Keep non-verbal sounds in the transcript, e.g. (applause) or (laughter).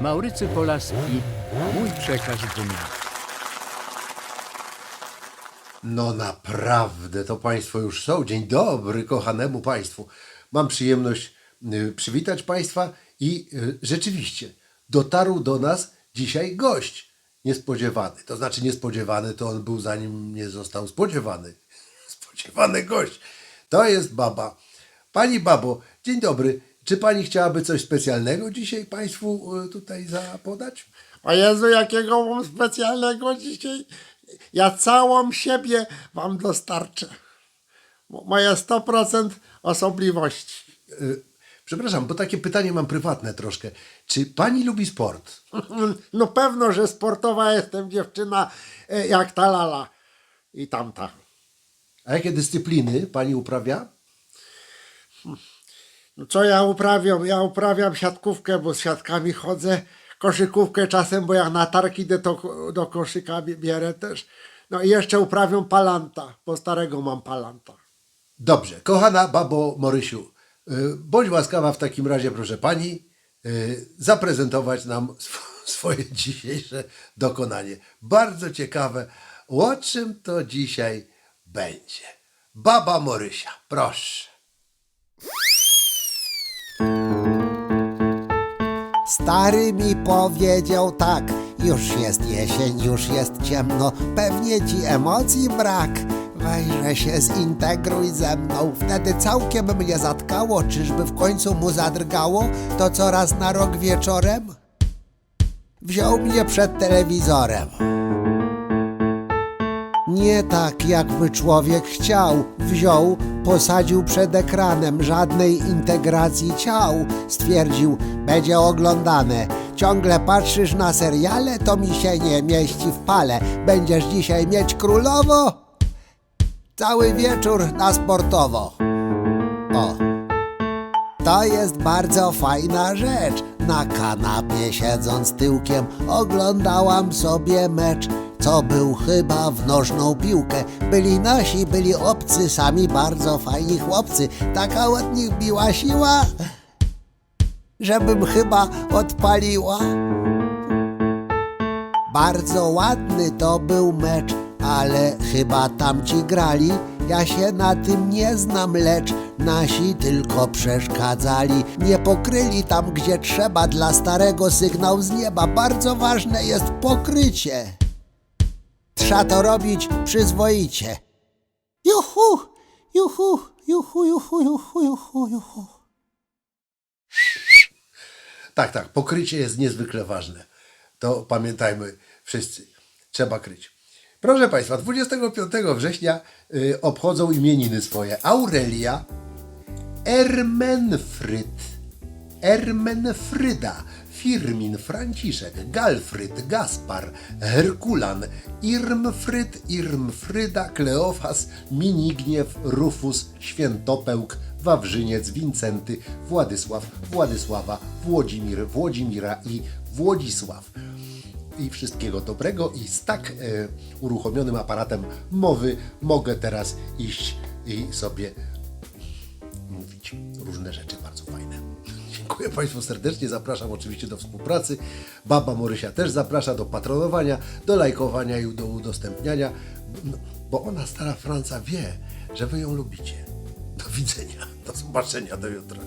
Maurycy Polaski, mój przekaz dnia. No naprawdę, to Państwo już są. Dzień dobry, kochanemu Państwu. Mam przyjemność y, przywitać Państwa i y, rzeczywiście dotarł do nas dzisiaj gość niespodziewany. To znaczy niespodziewany to on był zanim nie został spodziewany. (laughs) Spodziewany gość. To jest baba. Pani babo, dzień dobry. Czy Pani chciałaby coś specjalnego dzisiaj Państwu y, tutaj zapodać? O Jezu, jakiego mam specjalnego dzisiaj? Ja całą siebie wam dostarczę. Mo- Moje 100% osobliwości. Y, Przepraszam, bo takie pytanie mam prywatne troszkę. Czy pani lubi sport? (laughs) No pewno, że sportowa jestem dziewczyna e, jak ta lala i tamta. A jakie dyscypliny pani uprawia? No co ja uprawiam? Ja uprawiam siatkówkę, bo z siatkami chodzę. Koszykówkę czasem, bo jak na tarki idę, to do koszyka bie- bierę też. No i jeszcze uprawiam palanta, bo starego mam palanta. Dobrze, kochana babo Morysiu, y, bądź łaskawa w takim razie, proszę pani, y, zaprezentować nam (laughs) sw- swoje dzisiejsze dokonanie. Bardzo ciekawe, o czym to dzisiaj będzie. Baba Morysia, proszę. Stary mi powiedział tak, już jest jesień, już jest ciemno, pewnie ci emocji brak. Weźże się zintegruj ze mną, wtedy całkiem mnie zatkało, czyżby w końcu mu zadrgało, to co raz na rok wieczorem wziął mnie przed telewizorem. Nie tak, jakby człowiek chciał. Wziął, posadził przed ekranem, żadnej integracji ciał. Stwierdził, będzie oglądane. Ciągle patrzysz na seriale, to mi się nie mieści w pale. Będziesz dzisiaj mieć królowo? Cały wieczór na sportowo. O. To jest bardzo fajna rzecz. Na kanapie siedząc tyłkiem oglądałam sobie mecz, co był chyba w nożną piłkę. Byli nasi, byli obcy, sami bardzo fajni chłopcy. Taka od nich biła siła, żebym chyba odpaliła. Bardzo ładny to był mecz, ale chyba tamci grali. Ja się na tym nie znam, lecz nasi tylko przeszkadzali. Nie pokryli tam, gdzie trzeba dla starego sygnał z nieba. Bardzo ważne jest pokrycie. Trzeba to robić przyzwoicie. Juhu, juhu, juhu, juhu, juhu, juhu, juhu. Tak, tak, pokrycie jest niezwykle ważne. To pamiętajmy wszyscy. Trzeba kryć. Proszę Państwa, 25 września y, obchodzą imieniny swoje Aurelia, Ermenfryd, Ermenfryda, Firmin, Franciszek, Galfryd, Gaspar, Herkulan, Irmfryd, Irmfryda, Kleofas, Minigniew, Rufus, Świętopełk, Wawrzyniec, Wincenty, Władysław, Władysława, Włodzimir, Włodzimira i Włodzisław i wszystkiego dobrego i z tak e, uruchomionym aparatem mowy mogę teraz iść i sobie mówić różne rzeczy bardzo fajne. Dziękuję Państwu serdecznie, zapraszam oczywiście do współpracy. Baba Morysia też zaprasza do patronowania, do lajkowania i do udostępniania, bo ona, stara Franca, wie, że Wy ją lubicie. Do widzenia, do zobaczenia, do jutra.